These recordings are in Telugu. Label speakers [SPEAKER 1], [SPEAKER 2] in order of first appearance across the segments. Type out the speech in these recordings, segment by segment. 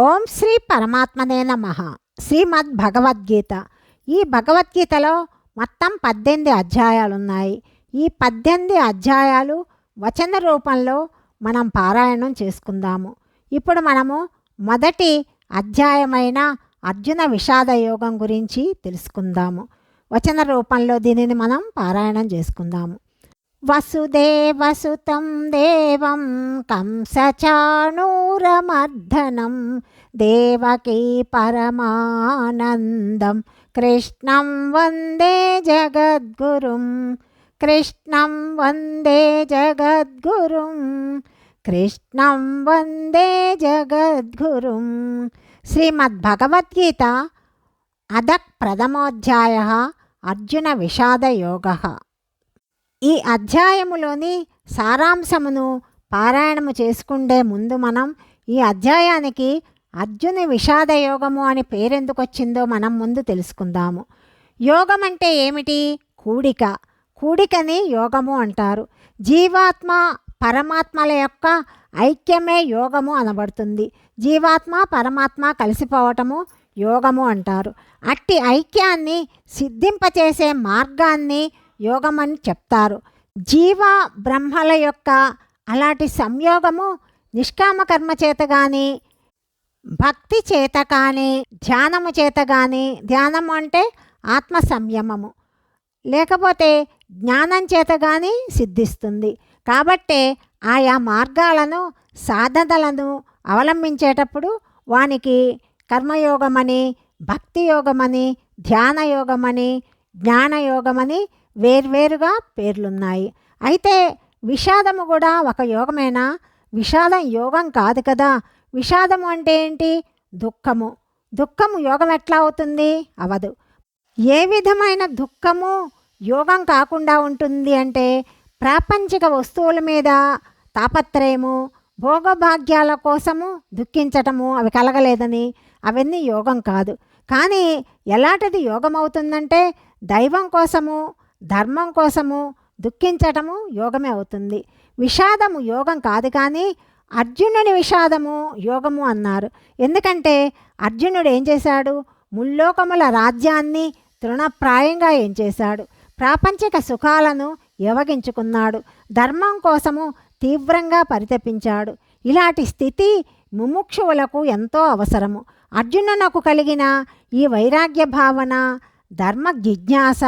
[SPEAKER 1] ఓం శ్రీ పరమాత్మనే నమ. శ్రీమద్ భగవద్గీత ఈ భగవద్గీతలో మొత్తం పద్దెనిమిది అధ్యాయాలు ఉన్నాయి ఈ పద్దెనిమిది అధ్యాయాలు వచన రూపంలో మనం పారాయణం చేసుకుందాము. ఇప్పుడు మనము మొదటి అధ్యాయమైన అర్జున విషాద యోగం గురించి తెలుసుకుందాము. వచన రూపంలో దీనిని మనం పారాయణం చేసుకుందాము. వసుదేవసుతం దేవం కంసచాణూరమర్దనం దేవకీ పరమానందం. కృష్ణం వందే జగద్గురుం కృష్ణం వందే జగద్గురుం కృష్ణం వందే జగద్గురుం. శ్రీమద్భగవద్గీత అదక్ ప్రథమోధ్యాయ అర్జున విషాదయోగ. ఈ అధ్యాయములోని సారాంశమును పారాయణము చేసుకుండే ముందు మనం ఈ అధ్యాయానికి అర్జుని విషాద యోగము అని పేరెందుకు వచ్చిందో మనం ముందు తెలుసుకుందాము. యోగం అంటే ఏమిటి? కూడిక. కూడికని యోగము అంటారు. జీవాత్మ పరమాత్మల యొక్క ఐక్యమే యోగము అనబడుతుంది. జీవాత్మ పరమాత్మ కలిసిపోవటము యోగము అంటారు. అట్టి ఐక్యాన్ని సిద్ధింపచేసే మార్గాన్ని యోగమని చెప్తారు. జీవ బ్రహ్మల యొక్క అలాంటి సంయోగము నిష్కామ కర్మ చేత కానీ భక్తి చేత కానీ ధ్యానము చేత కానీ ధ్యానము అంటే ఆత్మ సంయమము. లేకపోతే జ్ఞానం చేత కానీ సిద్ధిస్తుంది. కాబట్టే ఆయా మార్గాలను సాధనలను అవలంబించేటప్పుడు వానికి కర్మయోగమని భక్తి యోగమని ధ్యాన యోగమని జ్ఞానయోగమని వేర్వేరుగా పేర్లున్నాయి. అయితే విషాదము కూడా ఒక యోగమేనా? విషాదం యోగం కాదు కదా. విషాదము అంటే ఏంటి? దుఃఖము. దుఃఖము యోగం ఎట్లా అవుతుంది? అవదు. ఏ విధమైన దుఃఖము యోగం కాకుండా ఉంటుంది అంటే ప్రాపంచిక వస్తువుల మీద తాపత్రయము భోగభాగ్యాల కోసము దుఃఖించటము అవి కలగలేదని అవన్నీ యోగం కాదు. కానీ ఎలాంటిది యోగం అవుతుందంటే దైవం కోసము ధర్మం కోసము దుఃఖించటము యోగమే అవుతుంది. విషాదము యోగం కాదు కానీ అర్జునుని విషాదము యోగము అన్నారు. ఎందుకంటే అర్జునుడు ఏం చేశాడు? ముల్లోకముల రాజ్యాన్ని తృణప్రాయంగా ఏం చేశాడు? ప్రాపంచిక సుఖాలను యవగించుకున్నాడు ధర్మం కోసము తీవ్రంగా పరితపించాడు. ఇలాంటి స్థితి ముముక్షువులకు ఎంతో అవసరము. అర్జునునకు కలిగిన ఈ వైరాగ్య భావన ధర్మ జిజ్ఞాస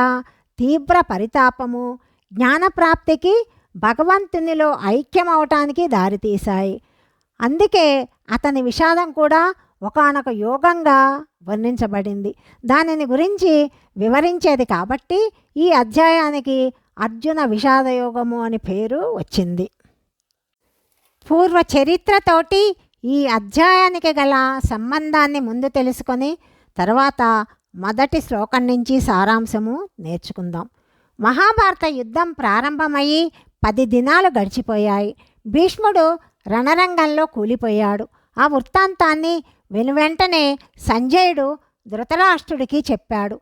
[SPEAKER 1] తీవ్ర పరితాపము జ్ఞానప్రాప్తికి భగవంతునిలో ఐక్యమవటానికి దారితీశాయి. అందుకే అతని విషాదం కూడా ఒకనొక యోగంగా వర్ణించబడింది. దానిని గురించి వివరించేది కాబట్టి ఈ అధ్యాయానికి అర్జున విషాదయోగము అని పేరు వచ్చింది. పూర్వ చరిత్రతోటి ఈ అధ్యాయానికి గల సంబంధాన్ని ముందు తెలుసుకొని తర్వాత మొదటి శ్లోకం నుంచి సారాంశము నేర్చుకుందాం. మహాభారత యుద్ధం ప్రారంభమయ్యి పది దినాలు గడిచిపోయాయి. భీష్ముడు రణరంగంలో కూలిపోయాడు. ఆ వృత్తాంతాన్ని వెనువెంటనే సంజయుడు ధృతరాష్ట్రుడికి చెప్పాడు.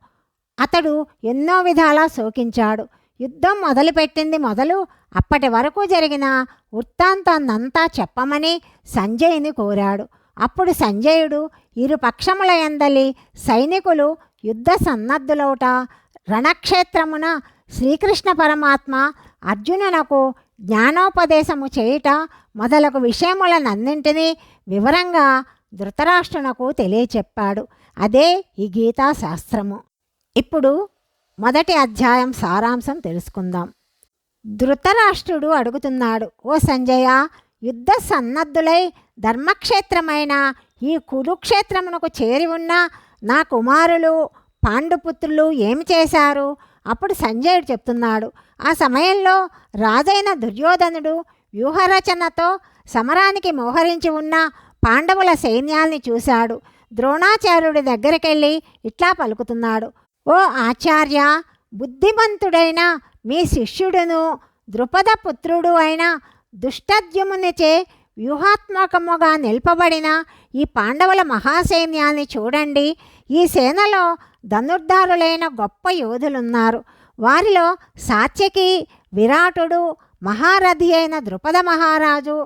[SPEAKER 1] అతడు ఎన్నో విధాలా శోకించాడు. యుద్ధం మొదలుపెట్టింది మొదలు అప్పటి వరకు జరిగిన వృత్తాంతాన్నంతా చెప్పమని సంజయ్ని కోరాడు. అప్పుడు సంజయుడు ఇరు పక్షముల ఎందలి సైనికులు యుద్ధ సన్నద్ధులవుట రణక్షేత్రమున శ్రీకృష్ణ పరమాత్మ అర్జునునకు జ్ఞానోపదేశము చేయుట మొదలగు విషయములనన్నింటినీ వివరంగా ధృతరాష్ట్రునకు తెలియచెప్పాడు. అదే ఈ గీతా శాస్త్రము. ఇప్పుడు మొదటి అధ్యాయం సారాంశం తెలుసుకుందాం. ధృతరాష్ట్రుడు అడుగుతున్నాడు ఓ సంజయ యుద్ధ సన్నద్ధులై ధర్మక్షేత్రమైన ఈ కురుక్షేత్రమునకు చేరి ఉన్న నా కుమారులు పాండుపుత్రులు ఏమి చేశారు? అప్పుడు సంజయుడు చెప్తున్నాడు ఆ సమయంలో రాజైన దుర్యోధనుడు వ్యూహరచనతో సమరానికి మోహరించి ఉన్న పాండవుల సైన్యాల్ని చూశాడు. ద్రోణాచార్యుడి దగ్గరికెళ్ళి ఇట్లా పలుకుతున్నాడు ఓ ఆచార్య బుద్ధిమంతుడైన మీ శిష్యుడును ద్రుపద పుత్రుడు అయిన దుష్టద్యుమునిచే వ్యూహాత్మకముగా నిల్పబడిన ఈ పాండవుల మహాసైన్యాన్ని చూడండి. ఈ సేనలో ధనుర్ధారులైన గొప్ప యోధులున్నారు. వారిలో సాత్యకి విరాటుడు మహారథి అయిన ద్రుపద మహారాజు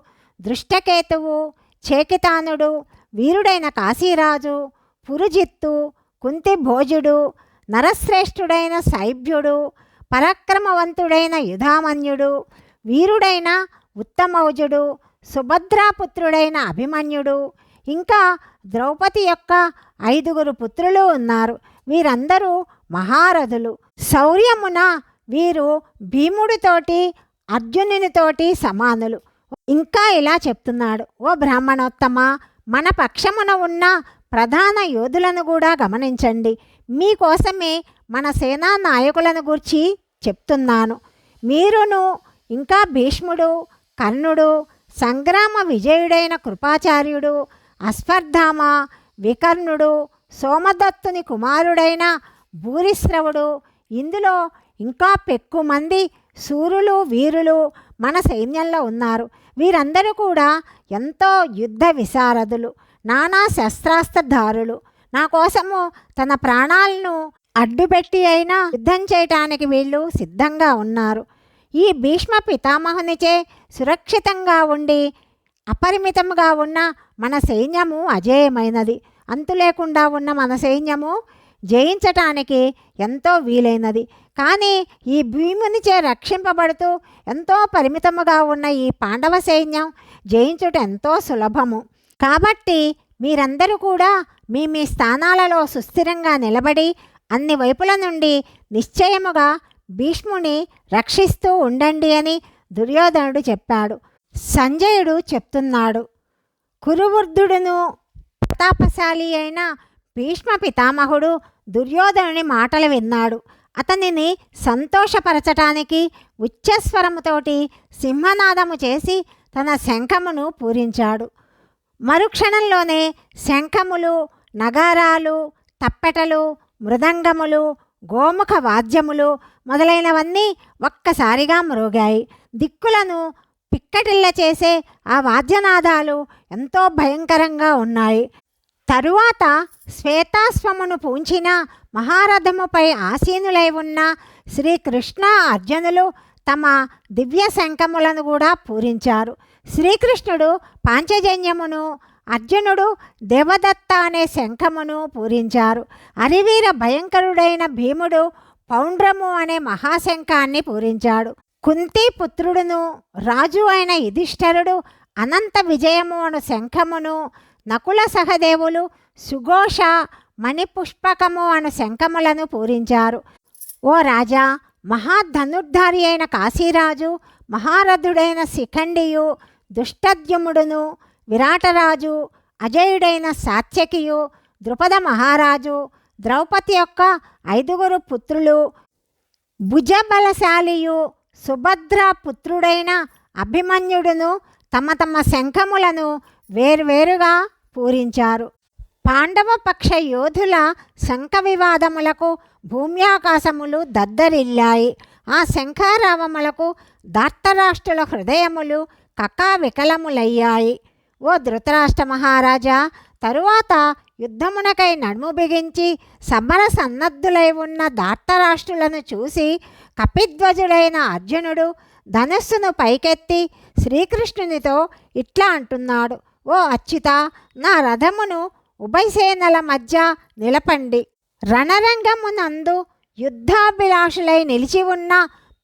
[SPEAKER 1] దృష్టకేతువు చేకితానుడు వీరుడైన కాశీరాజు పురుజిత్తు కుంతి భోజుడు నరశ్రేష్ఠుడైన శైభ్యుడు పరాక్రమవంతుడైన యుధామన్యుడు వీరుడైన ఉత్తమౌజుడు సుభద్రాపుత్రుడైన అభిమన్యుడు. ఇంకా ద్రౌపది యొక్క ఐదుగురు పుత్రులు ఉన్నారు. వీరందరూ మహారథులు. శౌర్యమున వీరు భీముడితోటి అర్జునునితోటి సమానులు. ఇంకా ఇలా చెప్తున్నాడు. ఓ బ్రాహ్మణోత్తమ మన పక్షమున ఉన్న ప్రధాన యోధులను కూడా గమనించండి. మీకోసమే మన సేనా నాయకులను గూర్చి చెప్తున్నాను. మీరును ఇంకా భీష్ముడు కర్ణుడు సంగ్రామ విజయుడైన కృపాచార్యుడు అస్పర్ధామ వికర్ణుడు సోమదత్తుని కుమారుడైన భూరిశ్రవుడు. ఇందులో ఇంకా పెక్కు మంది సూరులు వీరులు మన సైన్యంలో ఉన్నారు. వీరందరూ కూడా ఎంతో యుద్ధ విశారదులు నానా శస్త్రాస్త్రధారులు. నా కోసము తన ప్రాణాలను అడ్డుపెట్టి అయినా యుద్ధం చేయటానికి వీళ్ళు సిద్ధంగా ఉన్నారు. ఈ భీష్మ పితామహునిచే సురక్షితంగా ఉండి అపరిమితంగా ఉన్న మన సైన్యము అజేయమైనది. అంతులేకుండా ఉన్న మన సైన్యము జయించటానికి ఎంతో వీలైనది. కానీ ఈ భీమునిచే రక్షింపబడుతూ ఎంతో పరిమితముగా ఉన్న ఈ పాండవ సైన్యం జయించుట ఎంతో సులభము. కాబట్టి మీరందరూ కూడా మీ మీ స్థానాలలో సుస్థిరంగా నిలబడి అన్ని వైపుల నుండి నిశ్చయముగా భీష్ముని రక్షిస్తూ ఉండండి అని దుర్యోధనుడు చెప్పాడు. సంజయుడు చెప్తున్నాడు. కురువృద్ధుడును ప్రతాపశాలి అయిన భీష్మ పితామహుడు దుర్యోధనుని మాటలు విన్నాడు. అతనిని సంతోషపరచటానికి ఉచ్చస్వరముతోటి సింహనాదము చేసి తన శంఖమును పూరించాడు. మరుక్షణంలోనే శంఖములు నగారాలు తప్పెటలు మృదంగములు గోముఖ వాద్యములు మొదలైనవన్నీ ఒక్కసారిగా మ్రోగాయి దిక్కులను పిక్కటిల్ల చేసే ఆ వాద్యనాదాలు ఎంతో భయంకరంగా ఉన్నాయి. తరువాత శ్వేతాశ్వమును పూంచిన మహారథముపై ఆసీనులై ఉన్న శ్రీకృష్ణ అర్జునులు తమ దివ్య శంఖములను కూడా పూరించారు. శ్రీకృష్ణుడు పాంచజన్యమును అర్జునుడు దేవదత్త అనే శంఖమును పూరించారు. అరివీర భయంకరుడైన భీముడు పౌండ్రము అనే మహాశంఖాన్ని పూరించాడు. కుంతి పుత్రుడును రాజు అయిన యుధిష్ఠరుడు అనంత విజయము అను శంఖమును నకుల సహదేవులు సుఘోష మణిపుష్పకము అను శంఖములను పూరించారు. ఓ రాజా మహాధనుర్ధారి అయిన కాశీరాజు మహారథుడైన శిఖండియు దుష్టద్యుముడును విరాటరాజు అజయుడైన సాత్యకియు ద్రుపద మహారాజు ద్రౌపది యొక్క ఐదుగురు పుత్రులు భుజబలశాలియు సుభద్ర పుత్రుడైన అభిమన్యుడును తమ తమ శంఖములను వేర్వేరుగా పూరించారు. పాండవ పక్ష యోధుల శంఖ వివాదములకు భూమ్యాకాశములు దద్దరిల్లాయి. ఆ శంఖారావములకు దార్తరాష్ట్రుల హృదయములు కకావికలములయ్యాయి ఓ ధృతరాష్ట్ర మహారాజా తరువాత యుద్ధమునకై నడుము బిగించి సమర సన్నద్ధులై ఉన్న దార్తరాష్ట్రులను చూసి కపిధ్వజుడైన అర్జునుడు ధనస్సును పైకెత్తి శ్రీకృష్ణునితో ఇట్లా అంటున్నాడు ఓ అచ్యుత నా రథమును ఉభయసేనల మధ్య నిలపండి. రణరంగమునందు యుద్ధాభిలాషులై నిలిచి ఉన్న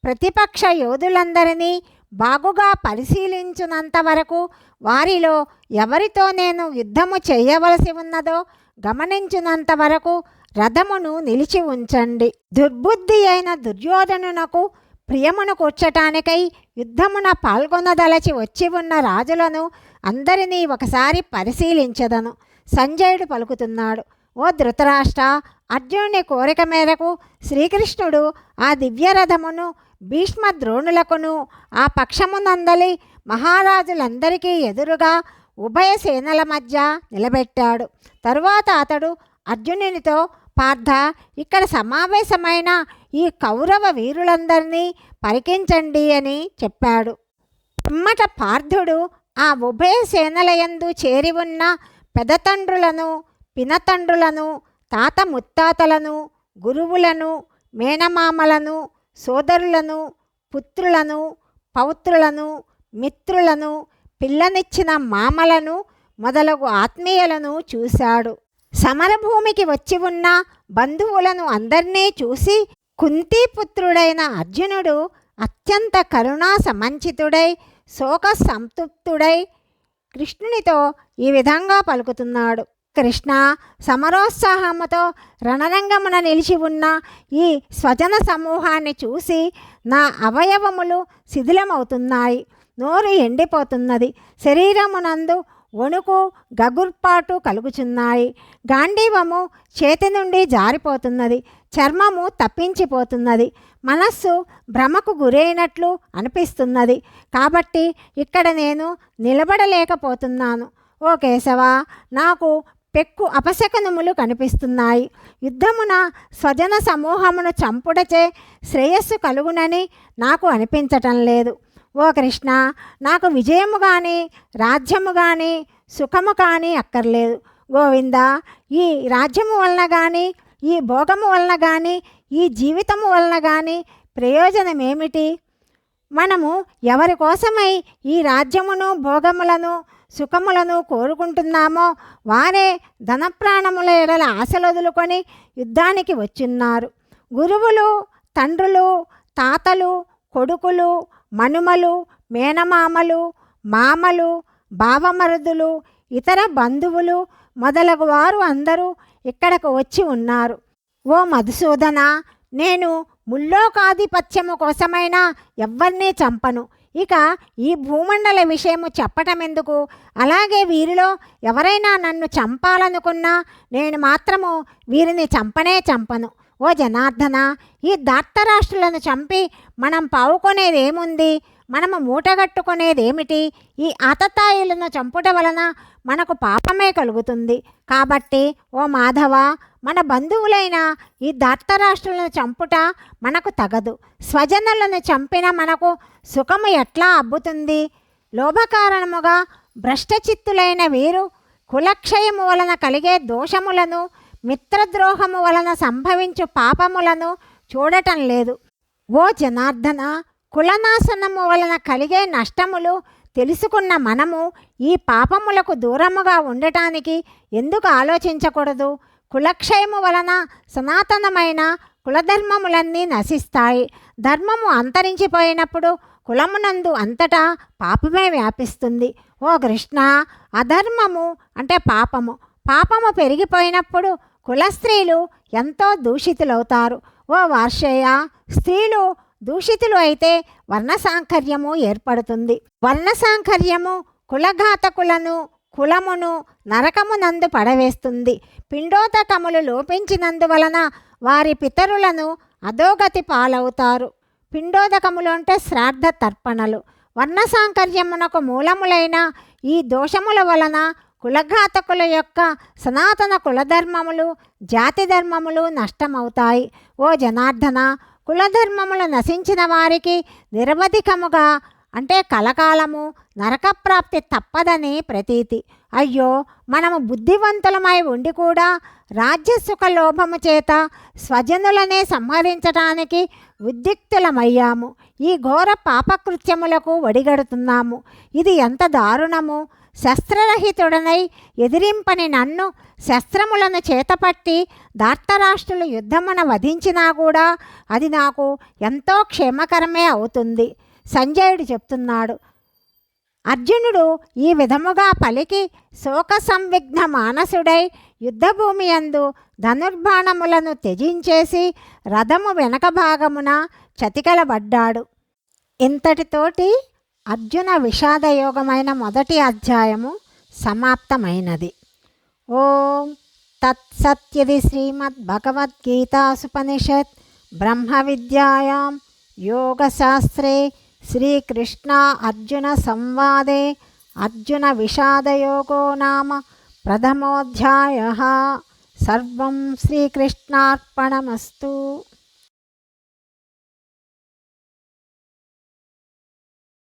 [SPEAKER 1] ప్రతిపక్ష యోధులందరినీ బాగుగా పరిశీలించినంత వరకు వారిలో ఎవరితో నేను యుద్ధము చేయవలసి ఉన్నదో గమనించినంత వరకు రథమును నిలిచి ఉంచండి. దుర్బుద్ధి అయిన దుర్యోధనునకు ప్రియమును కూర్చటానికై యుద్ధమున పాల్గొనదలచి వచ్చి ఉన్న రాజులను అందరినీ ఒకసారి పరిశీలించదను. సంజయుడు పలుకుతున్నాడు ఓ ధృతరాష్ట్ర అర్జునుని కోరిక మేరకు శ్రీకృష్ణుడు ఆ దివ్యరథమును భీష్మ ద్రోణులకును ఆ పక్షమునందలి మహారాజులందరికీ ఎదురుగా ఉభయ సేనల మధ్య నిలబెట్టాడు. తరువాత అతడు అర్జునునితో పార్థ ఇక్కడ సమావేశమైన ఈ కౌరవ వీరులందరినీ పరికించండి అని చెప్పాడు. పిమ్మట పార్థుడు ఆ ఉభయ సేనలయందు చేరి ఉన్న పెదతండ్రులను పినతండ్రులను తాత ముత్తాతలను గురువులను మేనమామలను సోదరులను పుత్రులను పౌత్రులను మిత్రులను పిల్లనిచ్చిన మామలను మొదలగు ఆత్మీయులను చూశాడు. సమరభూమికి వచ్చి ఉన్న బంధువులను అందరినీ చూసి కుంతీపుత్రుడైన అర్జునుడు అత్యంత కరుణా సమంచితుడై శోక సంతృప్తుడై కృష్ణునితో ఈ విధంగా పలుకుతున్నాడు. కృష్ణ సమరోత్సాహముతో రణరంగమున నిలిచి ఉన్న ఈ స్వజన సమూహాన్ని చూసి నా అవయవములు శిథిలమవుతున్నాయి. నోరు ఎండిపోతున్నది. శరీరమునందు వణుకు గగుర్పాటు కలుగుచున్నాయి. గాంధీవము చేతి నుండి జారిపోతున్నది. చర్మము తప్పించిపోతున్నది. మనస్సు భ్రమకు గురైనట్లు అనిపిస్తున్నది. కాబట్టి ఇక్కడ నేను నిలబడలేకపోతున్నాను. ఓ కేశవ నాకు పెక్కు అపశకనములు కనిపిస్తున్నాయి. యుద్ధమున స్వజన సమూహమును చంపుటచే శ్రేయస్సు కలుగునని నాకు అనిపించటం లేదు. ఓ కృష్ణ నాకు విజయము కానీ రాజ్యము కానీ సుఖము కానీ అక్కర్లేదు. గోవింద ఈ రాజ్యము వలన కానీ ఈ భోగము వలన కానీ ఈ జీవితము వలన కానీ ప్రయోజనం ఏమిటి మనము ఎవరి కోసమై ఈ రాజ్యమును భోగములను సుఖములను కోరుకుంటున్నామో వారే ధనప్రాణముల ఎడల ఆశలొదులుకొని యుద్ధానికి వచ్చున్నారు. గురువులు తండ్రులు తాతలు కొడుకులు మనుమలు మేనమామలు మామలు బావమరుదులు ఇతర బంధువులు మొదలగు వారు అందరూ ఇక్కడకు వచ్చి ఉన్నారు. ఓ మధుసూదన నేను ముల్లోకాధిపత్యము కోసమైనా ఎవ్వరినీ చంపను. ఇక ఈ భూమండల విషయము చెప్పటం ఎందుకు అలాగే వీరిలో ఎవరైనా నన్ను చంపాలనుకున్నా నేను మాత్రము వీరిని చంపనే చంపను. ఓ జనార్దన ఈ దార్తరాష్ట్రులను చంపి మనం పావుకొనేదేముంది? మనము మూటగట్టుకునేది ఏమిటి ఈ ఆతతాయిలను చంపుట వలన మనకు పాపమే కలుగుతుంది. కాబట్టి ఓ మాధవ మన బంధువులైన ఈ దత్తరాష్ట్రులను చంపుట మనకు తగదు. స్వజనులను చంపిన మనకు సుఖము ఎట్లా అబ్బుతుంది? లోభకారణముగా భ్రష్టచిత్తులైన వీరు కులక్షయము వలన కలిగే దోషములను మిత్రద్రోహము వలన సంభవించు పాపములను చూడటం లేదు. ఓ జనార్దన కులనాశనము వలన కలిగే నష్టములు తెలుసుకున్న మనము ఈ పాపములకు దూరముగా ఉండటానికి ఎందుకు ఆలోచించకూడదు? కులక్షయము వలన సనాతనమైన కులధర్మములన్నీ నశిస్తాయి. ధర్మము అంతరించిపోయినప్పుడు కులమునందు అంతటా పాపమే వ్యాపిస్తుంది. ఓ కృష్ణ అధర్మము అంటే పాపము. పాపము పెరిగిపోయినప్పుడు కుల స్త్రీలు ఎంతో దూషితులవుతారు. ఓ వార్షేయ స్త్రీలు దూషితులు అయితే వర్ణసాంకర్యము ఏర్పడుతుంది. వర్ణసాంకర్యము కులఘాతకులను కులమును నరకమునందు పడవేస్తుంది. పిండోదకములు లోపించినందువలన వారి పితరులను అధోగతి పాలవుతారు. పిండోదకములు అంటే శ్రాద్ధ తర్పణలు. వర్ణసాంకర్యమునకు మూలములైన ఈ దోషముల వలన కులఘాతకుల యొక్క సనాతన కులధర్మములు జాతి ధర్మములు నష్టమవుతాయి. ఓ జనార్దన కులధర్మములు నశించిన వారికి నిరవధికముగా అంటే కలకాలము నరకప్రాప్తి తప్పదని ప్రతీతి. అయ్యో మనము బుద్ధివంతులమై ఉండి కూడా రాజ్యసుఖ లోభము చేత స్వజనులనే సంహరించటానికి ఉద్రిక్తులమయ్యాము ఈ ఘోర పాపకృత్యములకు ఒడిగడుతున్నాము ఇది ఎంత దారుణము! శస్త్రరహితుడనై ఎదిరింపని నన్ను శస్త్రములను చేతపట్టి దార్తరాష్ట్రులు యుద్ధమున వధించినా కూడా అది నాకు ఎంతో క్షేమకరమే అవుతుంది. సంజయుడు చెప్తున్నాడు. అర్జునుడు ఈ విధముగా పలికి శోక సంవిఘ్న మానసుడై యుద్ధభూమి యందు ధనుర్బాణములను త్యజించేసి రథము వెనక భాగమున చతికలబడ్డాడు. ఇంతటితోటి అర్జున విషాదయోగమైన మొదటి అధ్యాయము సమాప్తమైనది. ఓం తత్సత్యది శ్రీమద్భగవద్గీతాసుపనిషత్ బ్రహ్మ విద్యాయాం యోగశాస్త్రే శ్రీకృష్ణ అర్జున సంవాదే అర్జున విషాదయోగో నామ ప్రథమోధ్యాయ. సర్వం శ్రీకృష్ణార్పణమస్తు.